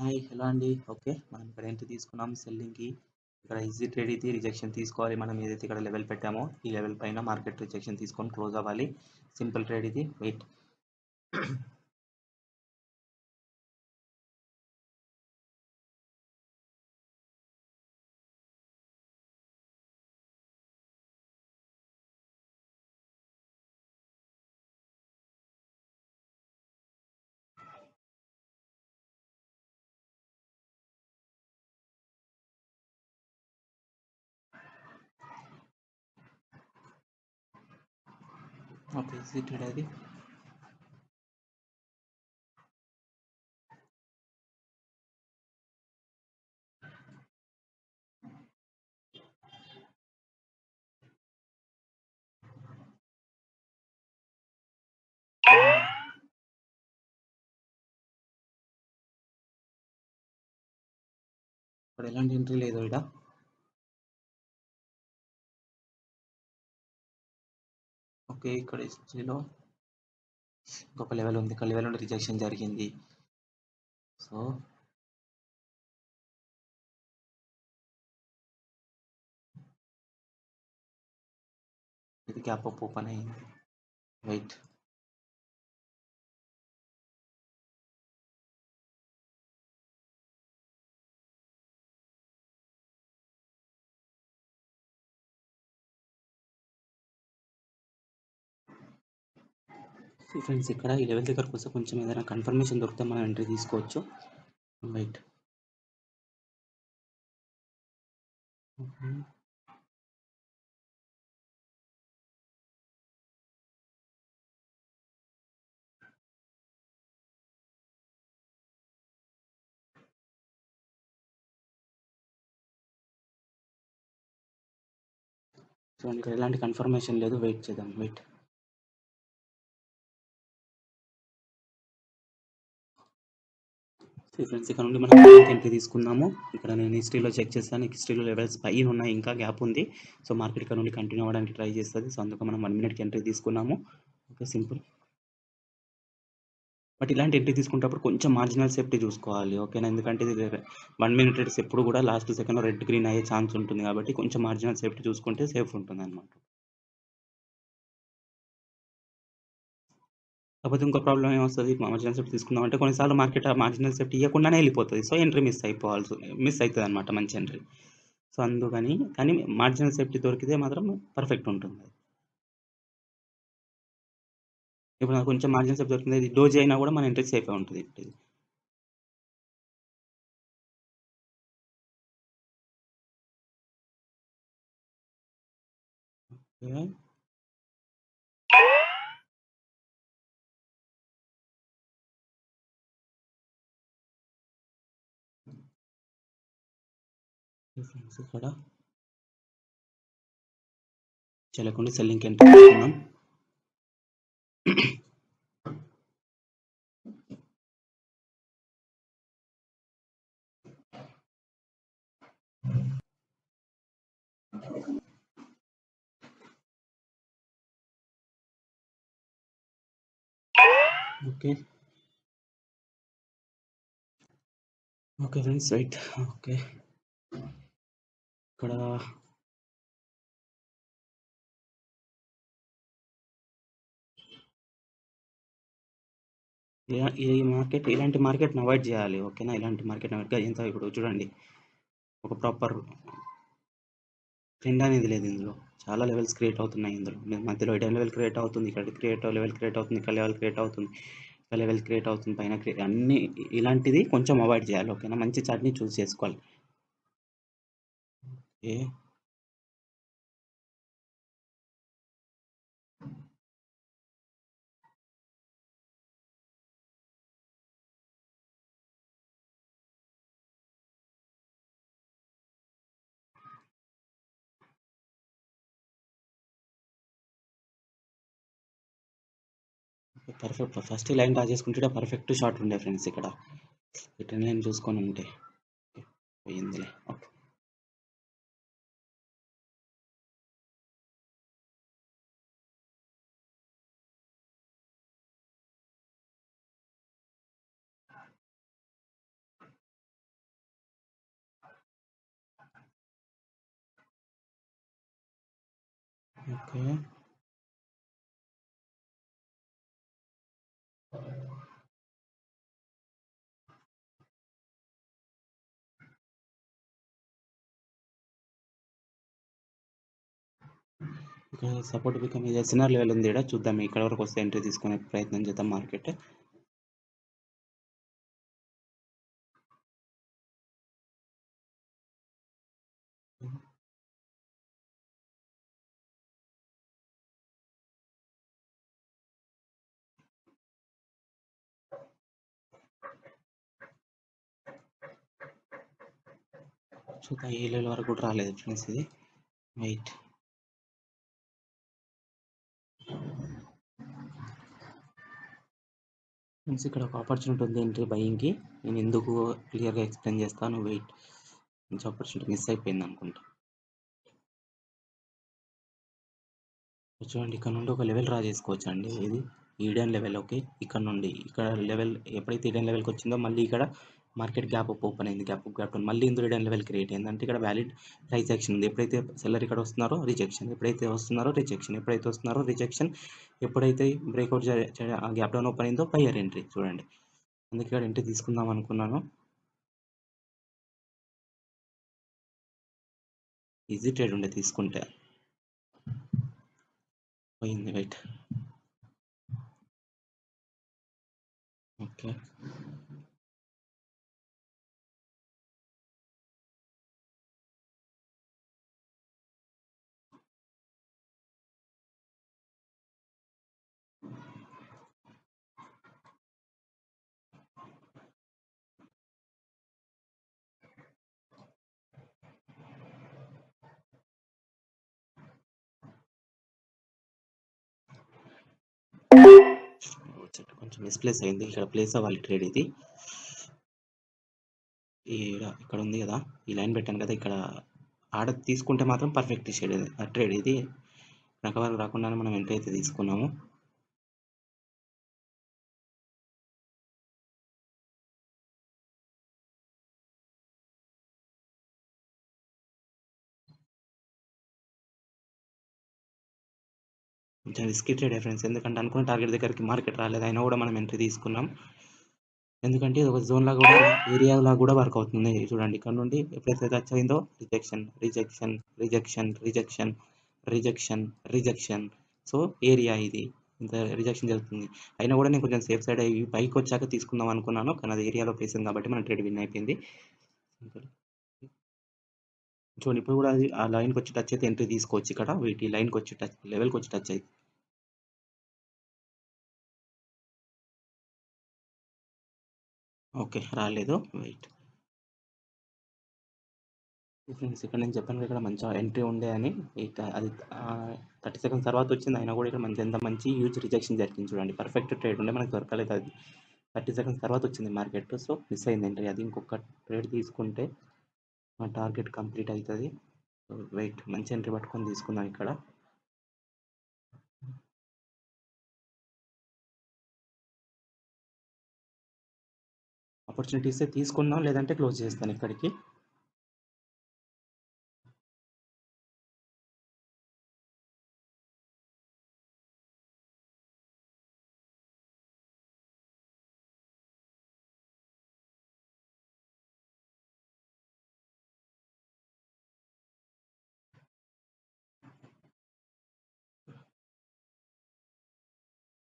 Hi hello అండి. Okay మనం ఇక్కడ ఎంత తీసుకున్నాం. సెల్లింగ్కి ఇక్కడ ఈజీ ట్రేడ్ ఇది రిజెక్షన్ తీసుకోవాలి. మనం ఏదైతే ఇక్కడ లెవెల్ పెట్టామో ఈ లెవెల్ పైన మార్కెట్ రిజెక్షన్ తీసుకొని క్లోజ్ అవ్వాలి. సింపుల్ ట్రేడ్ ఇది. వెయిట్. ఓకే సిటెడ్ అది. ఇప్పుడు ఎలాంటి ఎంట్రీ లేదు ఇక్కడ ఓకే ఇక్కడ హిస్టరీలో ఇంకొక లెవెల్ ఉంది. ఇక్కడ లెవెల్ నుండి రిజెక్షన్ జరిగింది. సో ఇది గ్యాప్ అప్ ఓపెన్ అయింది. వెయిట్ ఫ్రెండ్స్ ఇక్కడ ఈ లెవెల్ దగ్గరకు వస్తే కొంచెం ఏదైనా కన్ఫర్మేషన్ దొరికితే మనం ఎంట్రీ తీసుకోవచ్చు. చూడండి ఇక్కడ ఎలాంటి కన్ఫర్మేషన్ లేదు. వెయిట్ చేద్దాం. వెయిట్ ఫ్రెండ్స్ ఇక్కడ నుండి మనం ఎంట్రీ తీసుకున్నాము ఇక్కడ నేను హిస్టరీలో చెక్ చేస్తాను హిస్టరీలో లెవెల్స్ పైన ఉన్నాయి ఇంకా గ్యాప్ ఉంది. సో మార్కెట్ ఇక్కడ నుండి కంటిన్యూ అవ్వడానికి ట్రై చేస్తుంది. సో అందుకు మనం వన్ మినిట్కి ఎంట్రీ తీసుకున్నాము. ఓకే సింపుల్ బట్ ఇలాంటి ఎంట్రీ తీసుకునేటప్పుడు కొంచెం మార్జినల్ సేఫ్టీ చూసుకోవాలి ఓకేనా ఎందుకంటే ఇది వన్ మినిట్ రేట్స్ ఎప్పుడు కూడా లాస్ట్ సెకండ్ రెడ్ గ్రీన్ అయ్యే ఛాన్స్ ఉంటుంది కాబట్టి కొంచెం మార్జినల్ సేఫ్టీ చూసుకుంటే సేఫ్ ఉంటుంది అనమాట కాకపోతే ఇంకో ప్రాబ్లం ఏమొస్తుంది? మార్జినల్ సేఫ్టీ తీసుకుందాం అంటే కొన్నిసార్లు మార్కెట్ ఆ మార్జినల్ సేఫ్టీ ఇవ్వకుండానే వెళ్ళిపోతుంది. సో ఎంట్రీ మిస్ అయిపోవాల్సి మిస్ అవుతుంది అనమాట మంచి ఎంట్రీ సో అందుకని కానీ మార్జినల్ సేఫ్టీ దొరికితే మాత్రం పర్ఫెక్ట్ ఉంటుంది. ఇప్పుడు నాకు కొంచెం మార్జిన్ సేఫ్ దొరికింది ఇది డోజీ అయినా కూడా మన ఎంట్రీ సేఫ్ ఉంటుంది. ఇప్పుడు ఓకే. ఫ్రెండ్స్ ఇక్కడ చెల్లకుండా సెల్లింగ్ ఎంటర్ చేసుకున్నాం okay. Okay friends right okay. ఇక్కడ ఈ మార్కెట్ ఇలాంటి మార్కెట్ని అవాయిడ్ చేయాలి ఓకేనా ఇలాంటి మార్కెట్ అవాయిడ్ ఎంత ఇప్పుడు చూడండి. ఒక ప్రాపర్ ట్రెండ్ అనేది లేదు ఇందులో. చాలా లెవెల్స్ క్రియేట్ అవుతున్నాయి ఇందులో. మధ్యలో ఇటు లెవెల్ క్రియేట్ అవుతుంది ఇక్కడ క్రియేట్ లెవెల్ క్రియేట్ అవుతుంది ఇక్కడ లెవెల్ క్రియేట్ అవుతుంది ఇక్కడ లెవెల్ క్రియేట్ అవుతుంది పైన క్రియేట్ అన్ని ఇలాంటిది కొంచెం అవాయిడ్ చేయాలి ఓకేనా మంచి చార్ట్ని చూస్ చేసుకోవాలి. A perfect first line draw చేసుకుంటే పర్ఫెక్ట్ షాట్ ఉండే ఫ్రెండ్స్ ఇక్కడ. ఇటు లైన్ చూసుకొని ఉంటే. పోయిందిలే. ఓకే. ఓకే. సపోర్ట్ బికమ్ ఇది సినార్ లెవెల్ ఉంది ఇక్కడ చూద్దాం ఇక్కడ వరకు వస్తే ఎంట్రీ తీసుకునే ప్రయత్నం చేద్దాం మార్కెట్. చూద్దాం ఈ లెవెల్ వరకు కూడా రాలేదు ఫ్రెండ్స్ ఇది. వెయిట్. ఫ్రెండ్స్ ఇక్కడ ఒక ఆపర్చునిటీ ఉంది ఎంట్రీ బయింగ్కి? నేను ఎందుకు క్లియర్గా ఎక్స్ప్లెయిన్ చేస్తాను? వెయిట్. మంచి ఆపర్చునిటీ మిస్ అయిపోయింది అనుకుంటా. చూడండి ఇక్కడ నుండి ఒక లెవెల్ డ్రా చేసుకోవచ్చు అండి? ఇది ఈడెన్ లెవెల్ ఓకే? ఇక్కడ నుండి. ఇక్కడ లెవెల్ ఎప్పుడైతే ఈడెన్ లెవెల్కి వచ్చిందో మళ్ళీ ఇక్కడ మార్కెట్ గ్యాప్ అప్ ఓపెన్ అయింది గ్యాప్ గ్యాప్ డౌన్. మళ్ళీ ఇందులో రిటర్న్ లెవెల్ క్రియేట్ అయింది. అంటే ఇక్కడ వ్యాలిడ్ రిజెక్షన్ ఉంది. ఎప్పుడైతే సెల్లర్ ఇక్కడ వస్తున్నారో రిజెక్షన్. ఎప్పుడైతే వస్తున్నారో రిజెక్షన్. ఎప్పుడైతే వస్తున్నారో రిజెక్షన్. ఎప్పుడైతే బ్రేక్అవుట్ గ్యాప్ డౌన్ ఓపెన్ అయిందో పైయర్ ఎంట్రీ. చూడండి. అందుకే ఇక్కడ ఎంట్రీ తీసుకుందాం అనుకున్నాను. ఈజీ ట్రేడ్ ఉండే తీసుకుంటే. పోయింది వెయిట్. ఓకే. చెట్టు కొంచెం మిస్ప్లేస్ అయింది. ఇక్కడ ప్లేస్ అవ్వాలి ట్రేడ్ ఇది. ఇక్కడ ఉంది కదా ఈ లైన్ పెట్టాను కదా ఇక్కడ ఆడ తీసుకుంటే మాత్రం పర్ఫెక్ట్ షేడ్ ట్రేడ్ ఇది. వెనక రాకుండానే మనం ఎంట్రీ అయితే తీసుకున్నాము. కొంచెం రిస్కీ ట్రేడ్ ఫ్రెండ్స్ ఎందుకంటే అనుకున్న టార్గెట్ దగ్గరికి మార్కెట్ రాలేదు. అయినా కూడా మనం ఎంట్రీ తీసుకున్నాం. ఎందుకంటే ఇది ఒక జోన్ లాగా కూడా ఏరియా కూడా వర్క్ అవుతుంది. చూడండి ఇక్కడ నుండి ఎప్పుడైతే టచ్ అయిందో rejection rejection rejection rejection rejection rejection so area ఇది. ఇంత రిజెక్షన్ జరుగుతుంది. అయినా కూడా నేను కొంచెం సేఫ్ సైడ్ అయ్యి పైకి వచ్చాక తీసుకుందాం అనుకున్నాను. కానీ అది ఏరియాలో పేసింది కాబట్టి మన ట్రేడ్ విన్ అయిపోయింది. చూడండి ఇప్పుడు కూడా అది ఆ లైన్కి వచ్చి టచ్ అయితే ఎంట్రీ తీసుకోవచ్చు ఇక్కడ. వీటి లైన్కి వచ్చి టచ్ లెవెల్కి వచ్చి టచ్ అయితే. ఓకే. రాలేదు. వెయిట్. ఫ్రెండ్స్ ఇక్కడ నేను చెప్పాను ఇక్కడ మంచిగా ఎంట్రీ ఉండే అని. అది థర్టీ సెకండ్స్ తర్వాత వచ్చింది. అయినా కూడా ఇక్కడ మంచి ఎంత మంచి హ్యూజ్ రిజెక్షన్ జరిగింది చూడండి. పర్ఫెక్ట్ ట్రేడ్ ఉండే మనకు దొరకలేదు అది. థర్టీ సెకండ్స్ తర్వాత వచ్చింది మార్కెట్. సో మిస్ అయింది ఎంట్రీ అది ఇంకొక ట్రేడ్ తీసుకుంటే మన టార్గెట్ కంప్లీట్ అవుతుంది. వెయిట్ మంచి ఎంట్రీ పట్టుకొని తీసుకుందాం ఇక్కడ. ఆపర్చునిటీసే తీసుకుందాం లేదంటే క్లోజ్ చేస్తాను ఇక్కడికి.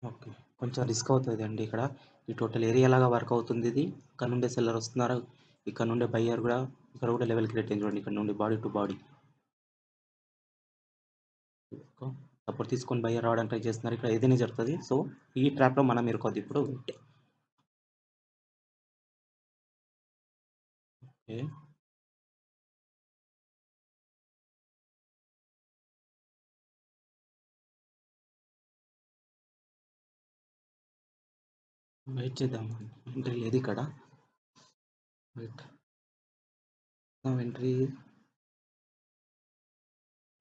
ఓకే. కొంచెం రిస్క్ అవుతుంది అండి ఇక్కడ. ఈ టోటల్ ఏరియా లాగా వర్క్ అవుతుంది ఇది. ఇక్కడ నుండే సెల్లర్ వస్తున్నారు. ఇక్కడ నుండే బయ్యర్ కూడా ఇక్కడ కూడా లెవెల్ క్రియేట్ అయింది చూడండి. ఇక్కడ నుండి బాడీ టు బాడీ. సపోర్ట్ తీసుకొని బయ్యర్ రావడానికి ట్రై చేస్తున్నారు. ఇక్కడ ఏదైనా జరుగుతుంది. సో ఈ ట్రాప్లో మనం ఇరుకోద్ది ఇప్పుడు. ఓకే. వెయిట్ చేద్దాం. ఎంట్రీ లేదు ఇక్కడ. వెయిట్ ఎంట్రీ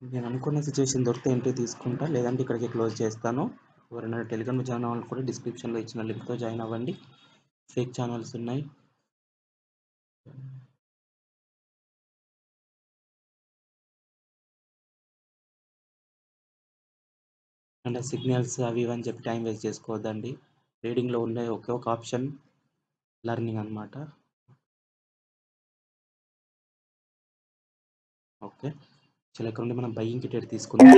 నేను అనుకున్న సిచ్యువేషన్ దొరికితే ఎంట్రీ తీసుకుంటా. లేదంటే ఇక్కడికి క్లోజ్ చేస్తాను. ఎవరైనా టెలిగ్రామ్ జాయిన్ అవ్వాలి కూడా డిస్క్రిప్షన్లో ఇచ్చిన లింక్తో జాయిన్ అవ్వండి. ఫేక్ ఛానల్స్ ఉన్నాయి. అండ్ సిగ్నల్స్ అవి ఇవని అని చెప్పి టైం వేస్ట్ చేసుకోవద్దండి. రీడింగ్లో ఉండే ఒకే ఒక ఆప్షన్ లెర్నింగ్ అనమాట ఓకే. చలో ఇక్కడ నుండి మనం బయ్యింగ్ డేట్ తీసుకుందాం?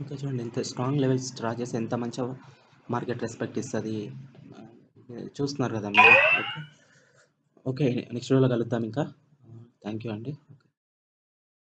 ఇంకా చూడండి ఎంత స్ట్రాంగ్ లెవెల్స్ డ్రా చేసి ఎంత మంచిగా మార్కెట్ రెస్పెక్ట్ ఇస్తుంది. చూస్తున్నారు కదా మీరు. ఓకే ఓకే నెక్స్ట్ వీడియోలో కలుద్దాం ఇంకా. థ్యాంక్ యూ అండి.